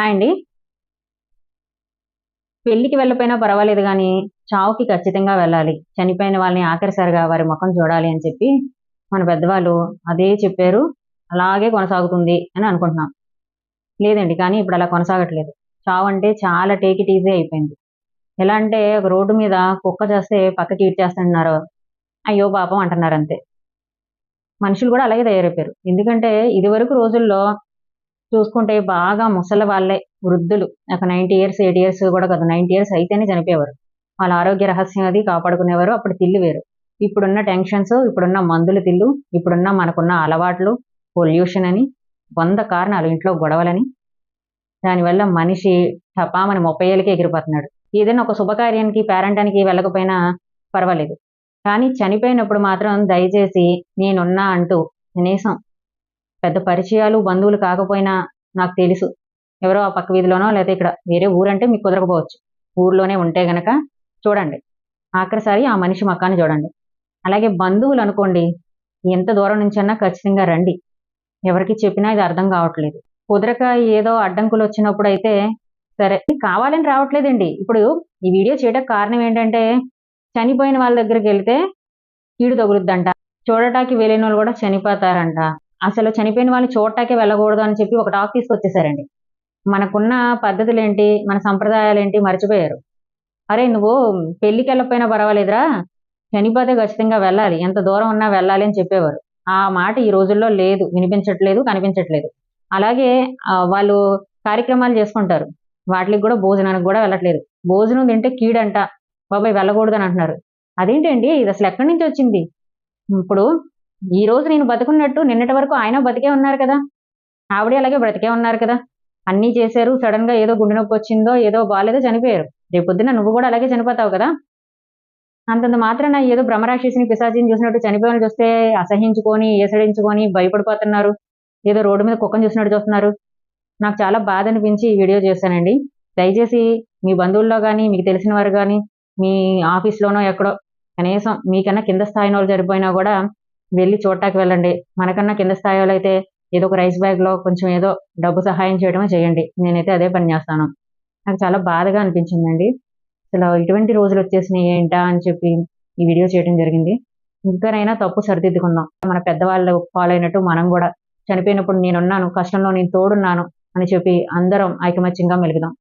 Hi అండి. పెళ్ళికి వెళ్ళపోయినా పర్వాలేదు కానీ చావుకి ఖచ్చితంగా వెళ్ళాలి. చనిపోయిన వాళ్ళని ఆఖరిసారిగా వారి ముఖం చూడాలి అని చెప్పి మన పెద్దవాళ్ళు అదే చెప్పారు. అలాగే కొనసాగుతుంది అని అనుకుంటున్నాం. లేదండి కానీ ఇప్పుడు అలా కొనసాగట్లేదు. చావు అంటే చాలా టేకి ఇట్ ఈజీ అయిపోయింది. ఎలా అంటే ఒక రోడ్డు మీద కుక్క చేస్తే పక్కకి ఇచ్చేస్తున్నారు అయ్యో పాపం అంటున్నారు అంతే. మనుషులు కూడా అలాగే తయారైపోయారు. ఎందుకంటే ఇదివరకు రోజుల్లో చూసుకుంటే బాగా ముసలి వాళ్ళే వృద్ధులు. ఒక నైంటీ ఇయర్స్ ఎయిట్ ఇయర్స్ కూడా కాదు నైంటీ ఇయర్స్ అయితేనే చనిపోయేవారు. వాళ్ళ ఆరోగ్య రహస్యం అది కాపాడుకునేవారు అప్పుడు తిల్లు వేరు. ఇప్పుడున్న టెన్షన్స్ ఇప్పుడున్న మందుల తిల్లు ఇప్పుడున్న మనకున్న అలవాట్లు పొల్యూషన్ అని వంద కారణాలు ఇంట్లో గొడవలని. దానివల్ల మనిషి టపామని ముప్పై ఏళ్ళకి ఎగిరిపోతున్నాడు. ఏదైనా ఒక శుభకార్యానికి పేరంటానికి వెళ్ళకపోయినా పర్వాలేదు. కానీ చనిపోయినప్పుడు మాత్రం దయచేసి నేనున్నా అంటూ కనీసం పెద్ద పరిచయాలు బంధువులు కాకపోయినా నాకు తెలుసు. ఎవరో ఆ పక్క వీధిలోనో లేదా ఇక్కడ వేరే ఊరంటే మీకు కుదరకపోవచ్చు. ఊర్లోనే ఉంటే గనక చూడండి. ఆఖరిసారి ఆ మనిషి మకాన్ని చూడండి. అలాగే బంధువులు అనుకోండి ఎంత దూరం నుంచన్నా ఖచ్చితంగా రండి. ఎవరికి చెప్పినా ఇది అర్థం కావట్లేదు. కుదరక ఏదో అడ్డంకులు వచ్చినప్పుడు అయితే సరే కావాలని రావట్లేదండి. ఇప్పుడు ఈ వీడియో చేయడానికి కారణం ఏంటంటే చనిపోయిన వాళ్ళ దగ్గరికి వెళ్తే కీడు తగులుద్దంట. చూడటానికి వెళ్ళిన వాళ్ళు కూడా చనిపోతారంట. అసలు చనిపోయిన వాళ్ళని చూడటాకే వెళ్ళకూడదు అని చెప్పి ఒక టాక్ తీసుకొచ్చేసారండి. మనకున్న పద్ధతులు ఏంటి మన సంప్రదాయాలు ఏంటి మర్చిపోయారు. అరే నువ్వు పెళ్ళికి వెళ్ళకపోయినా పర్వాలేదురా. చనిపోతే ఖచ్చితంగా వెళ్ళాలి. ఎంత దూరం ఉన్నా వెళ్ళాలి అని చెప్పేవారు. ఆ మాట ఈ రోజుల్లో లేదు. వినిపించట్లేదు కనిపించట్లేదు. అలాగే వాళ్ళు కార్యక్రమాలు చేసుకుంటారు. వాటికి కూడా భోజనానికి కూడా వెళ్ళట్లేదు. భోజనం తింటే కీడంట. బాబాయ్ వెళ్ళకూడదు అని అంటున్నారు. అదేంటండి? ఇది అసలు ఎక్కడి నుంచి వచ్చింది? ఇప్పుడు ఈ రోజు నేను బతుకున్నట్టు నిన్నటి వరకు ఆయన బతికే ఉన్నారు కదా. ఆవిడ అలాగే బ్రతికే ఉన్నారు కదా. అన్నీ చేశారు సడన్గా ఏదో గుండె నొప్పి వచ్చిందో ఏదో బాగాలేదో చనిపోయారు. రేపు పొద్దున్న నువ్వు కూడా అలాగే చనిపోతావు కదా. అంతంత మాత్రాన ఏదో బ్రహ్మరాక్షసిని పిశాచిని చూసినట్టు చనిపోయిన చూస్తే అసహించుకొని ఏసడించుకొని భయపడిపోతున్నారు. ఏదో రోడ్డు మీద కుక్కను చూసినట్టు చూస్తున్నారు. నాకు చాలా బాధ అనిపించి ఈ వీడియో చేశానండి. దయచేసి మీ బంధువుల్లో కానీ మీకు తెలిసిన వారు కానీ మీ ఆఫీస్లోనో ఎక్కడో కనీసం మీకన్నా కింద స్థాయిలో వాళ్ళు కూడా వెళ్ళి చూడటానికి వెళ్ళండి. మనకన్నా కింద స్థాయిలో అయితే ఏదో ఒక రైస్ బ్యాగ్లో కొంచెం ఏదో డబ్బు సహాయం చేయడమే చేయండి. నేనైతే అదే పని చేస్తాను. నాకు చాలా బాధగా అనిపించిందండి. అసలు ఇటువంటి రోజులు వచ్చేసినాయి ఏంటా అని చెప్పి ఈ వీడియో చేయడం జరిగింది. ఇంకానైనా తప్పు సరిదిద్దుకుందాం. మన పెద్దవాళ్ళు ఫాలో అయినట్టు మనం కూడా. చనిపోయినప్పుడు నేనున్నాను కష్టంలో నేను తోడున్నాను అని చెప్పి అందరం ఐకమత్యంగా మెలుగుదాం.